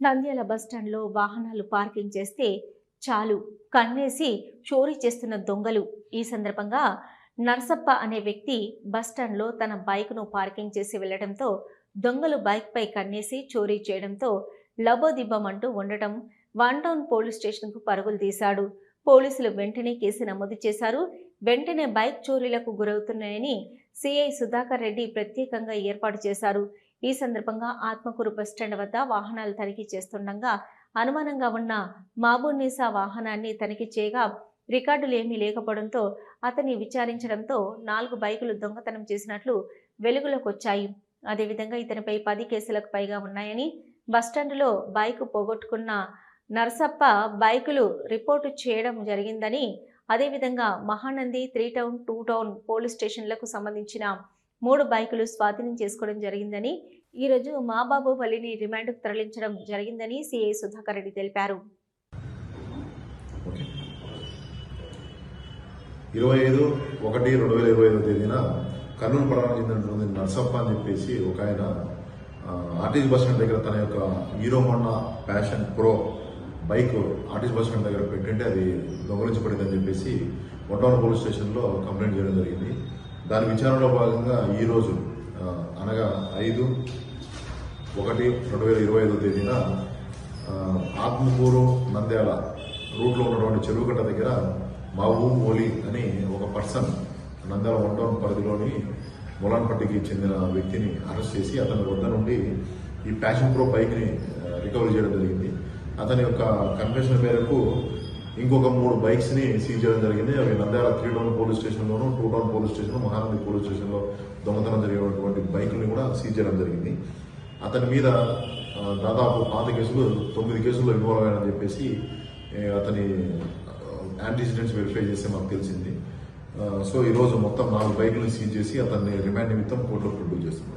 నంద్యాల బస్టాండ్లో వాహనాలు పార్కింగ్ చేస్తే చాలు కన్నేసి చోరీ చేస్తున్న దొంగలు. ఈ సందర్భంగా నర్సప్ప అనే వ్యక్తి బస్టాండ్లో తన బైక్ను పార్కింగ్ చేసి వెళ్ళడంతో దొంగలు బైక్పై కన్నేసి చోరీ చేయడంతో లబోదిబ్బమంటూ ఉండటం వన్ టౌన్ పోలీస్ స్టేషన్కు పరుగులు తీశాడు. పోలీసులు వెంటనే కేసు నమోదు చేశారు. వెంటనే బైక్ చోరీలకు గురవుతున్నాయని సిఐ సుధాకర్ రెడ్డి ప్రత్యేకంగా ఏర్పాటు చేశారు. ఈ సందర్భంగా ఆత్మకూరు బస్టాండ్ వద్ద వాహనాలు తనిఖీ చేస్తుండగా అనుమానంగా ఉన్న మాబున్నీసా వాహనాన్ని తనిఖీ చేయగా రికార్డులు ఏమీ లేకపోవడంతో అతన్ని విచారించడంతో నాలుగు బైకులు దొంగతనం చేసినట్లు వెలుగులోకి వచ్చాయి అదేవిధంగా ఇతనిపై పది కేసులకు పైగా ఉన్నాయని బస్టాండ్లో బైక్ పోగొట్టుకున్న నర్సప్ప బైకులు రిపోర్టు చేయడం జరిగిందని అదేవిధంగా Mahanandi three town two town police స్టేషన్లకు సంబంధించిన మూడు బైకులు స్వాధీనం చేసుకోవడం జరిగిందని ఈరోజు మాబాబుపల్లిని రిమాండ్కు తరలించడం జరిగిందని సిఐ సుధాకర్ రెడ్డి తెలిపారు. ఇరవై ఐదు ఒకటి రెండు వేల ఇరవై ఐదో తేదీన కర్నూలు పట్టణానికి చెందినటువంటి నర్సప్ప అని చెప్పేసి ఒక ఆయన ఆర్టీసీ బస్ స్టాండ్ దగ్గర తన యొక్క hero Honda passion pro bike RTC bus stand దగ్గర పెట్టింటే అది దొంగలించబడిందని చెప్పేసి వడ్డవరం పోలీస్ స్టేషన్లో కంప్లైంట్ చేయడం జరిగింది. దాని విచారణలో భాగంగా ఈరోజు అనగా ఐదు ఒకటి రెండు వేల ఇరవై ఐదో తేదీన ఆత్మకూరు నంద్యాల రూట్లో ఉన్నటువంటి చెరువుగట్ట దగ్గర మహబూబ్ ఓలీ అని ఒక పర్సన్ నంద్యాల వన్ టౌన్ పరిధిలోని మొలాన్పట్టికి చెందిన వ్యక్తిని అరెస్ట్ చేసి అతని వద్ద నుండి ఈ ప్యాషన్ ప్రో బైక్ని రికవరీ చేయడం జరిగింది. అతని యొక్క కన్వెన్షన్ మేరకు ఇంకొక మూడు బైక్స్ని సీజ్ చేయడం జరిగింది. అవి Nandyal three town police స్టేషన్లోను two town police station Mahanandi police స్టేషన్లో దొంగతనం జరిగినటువంటి బైకుల్ని కూడా సీజ్ చేయడం జరిగింది. అతని మీద దాదాపు పాత కేసులు తొమ్మిది కేసుల్లో ఇన్వాల్వ్ అయ్యాడని చెప్పేసి అతని యాంటీసిడెంట్స్ వెరిఫై చేస్తే మాకు తెలిసింది. సో ఈరోజు మొత్తం నాలుగు బైకులను సీజ్ చేసి అతన్ని రిమాండ్ నిమిత్తం కోర్టులో ప్రొడ్యూస్ చేస్తున్నాం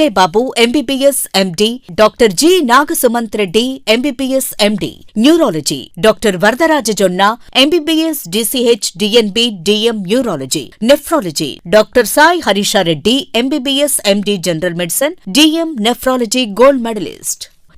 Babu MBBS MD doctor G Nagasumanth Reddy MBBS MD neurology doctor Varadaraja Jonna MBBS DCH DNB DM neurology nephrology doctor Sai Harishareddy MBBS MD general medicine DM nephrology gold medallist